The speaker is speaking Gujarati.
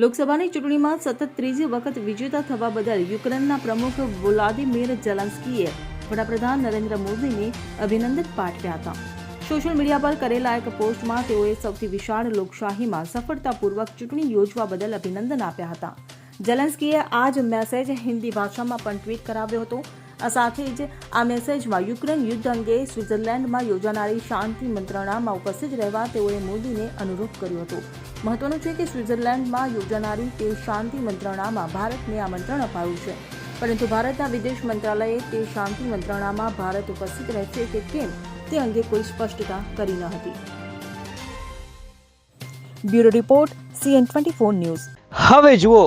લોકસભાની ચૂંટણીમાં સતત ત્રીજી વખત વિજેતા થવા બદલ યુક્રેનના પ્રમુખ વ્લાદિમીર ઝેલેન્સ્કીએ વડાપ્રધાન નરેન્દ્ર મોદીને અભિનંદન પાઠવ્યા હતા. સોશિયલ મીડિયા પર કરેલા એક પોસ્ટમાં તેઓએ સૌથી વિશાળ લોકશાહીમાં સફળતાપૂર્વક ચૂંટણી યોજવા બદલ અભિનંદન આપ્યા હતા. ઝેલેન્સ્કીએ આ જ મેસેજ હિન્દી ભાષામાં પણ ટ્વીટ કરાવ્યો હતો. આ સાથે જ આ મેસેજમાં યુક્રેન યુદ્ધ અંગે સ્વિટ્ઝરલેન્ડમાં યોજાનારી શાંતિ મંત્રણામાં ઉપસ્થિત રહેવા તેઓએ મોદીને અનુરોધ કર્યો હતો. મહત્વનું છે કે સ્વિટ્ઝરલેન્ડમાં યોજાનારી તે શાંતિ મંત્રણામાં ભારતને આમંત્રણ અપાયું છે. પરંતુ ભારતના વિદેશ મંત્રાલયે તે શાંતિ મંત્રણામાં ભારત ઉપસ્થિત રહેશે કે કેમ તે અંગે કોઈ સ્પષ્ટતા કરી ન હતી. Bureau report, CN twenty four news. હવે જુઓ